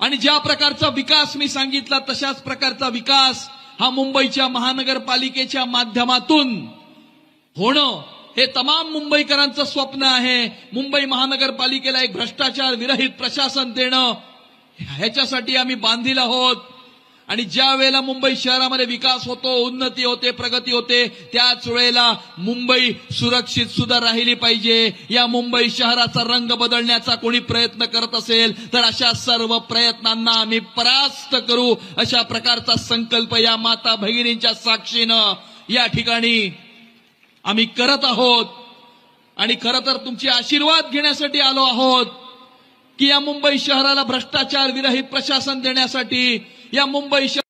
आणि ज्या प्रकारचा विकास मी सांगितला तशाच प्रकारचा विकास हा मुंबईच्या महानगरपालिकेच्या माध्यमातून होणं हे तमाम मुंबईकरांचं स्वप्न आहे. मुंबई महानगरपालिकेला एक भ्रष्टाचार विरहित प्रशासन देणं ह्याच्यासाठी आम्ही बांधील आहोत. आणि ज्या वेळेला मुंबई शहरामध्ये विकास होतो उन्नती होते प्रगती होते त्याच वेळेला मुंबई सुरक्षित सुद्धा राहिली पाहिजे. या मुंबई शहराचा रंग बदलण्याचा कोणी प्रयत्न करत असेल तर अशा सर्व प्रयत्नांना आम्ही परास्त करू. अशा प्रकारचा संकल्प या माता भगिनींच्या साक्षीनं या ठिकाणी आम्ही करत आहोत. आणि खरं तर तुमचे आशीर्वाद घेण्यासाठी आलो आहोत. की या मुंबई शहराला भ्रष्टाचार विरहित प्रशासन देण्यासाठी या मुंबई शहर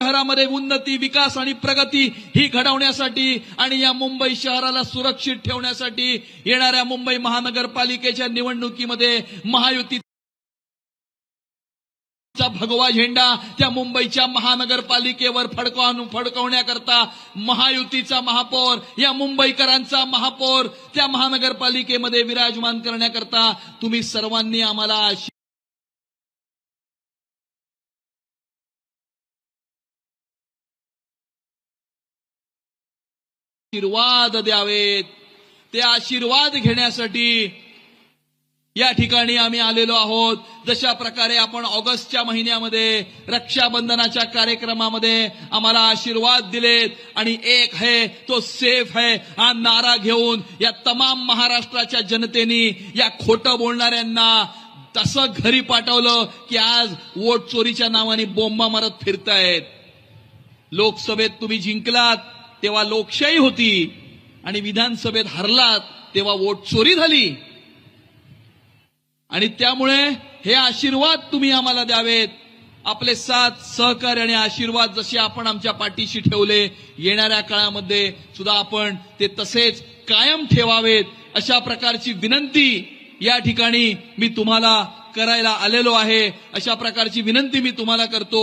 शहरामध्ये उन्नती विकास आणि प्रगती ही घडवण्यासाठी आणि या मुंबई शहराला सुरक्षित ठेवण्यासाठी येणाऱ्या मुंबई महानगरपालिकेच्या निवडणुकीमध्ये महायुती भगवा झेंडा त्या मुंबईच्या महानगरपालिकेवर फडकवून फडकवण्याकरता महायुतीचा महापौर या मुंबईकरांचा महापौर त्या महानगरपालिकेमध्ये विराजमान करण्याकरता तुम्ही सर्वांनी आम्हाला आशीर्वाद द्यावेत. ते आशीर्वाद घेण्यासाठी या ठिकाणी आम्ही आलेलो आहोत. जशा प्रकारे आपण ऑगस्टच्या महिन्यामध्ये रक्षाबंधनाच्या कार्यक्रमामध्ये आम्हाला आशीर्वाद दिलेत आणि एक है तो सेफ है हा नारा घेऊन या तमाम महाराष्ट्राच्या जनतेने या खोटं बोलणाऱ्यांना तसं घरी पाठवलं की आज वोट चोरीच्या नावाने बोंबा मारत फिरतायत. लोकसभेत तुम्ही जिंकलात तेव्हा लोकशाही होती आणि विधानसभेत हरलात तेव्हा वोट चोरी झाली. आणि त्यामुळे हे आशीर्वाद तुम्ही आम्हाला द्यावेत. आपले साथ सहकार्य आणि आशीर्वाद जसे आपण आमच्या पाठीशी ठेवले येणाऱ्या काळामध्ये सुद्धा आपण ते तसेच कायम ठेवावेत. अशा प्रकारची विनंती या ठिकाणी मी तुम्हाला करायला आलेलो आहे. अशा प्रकारची विनंती मी तुम्हाला करतो.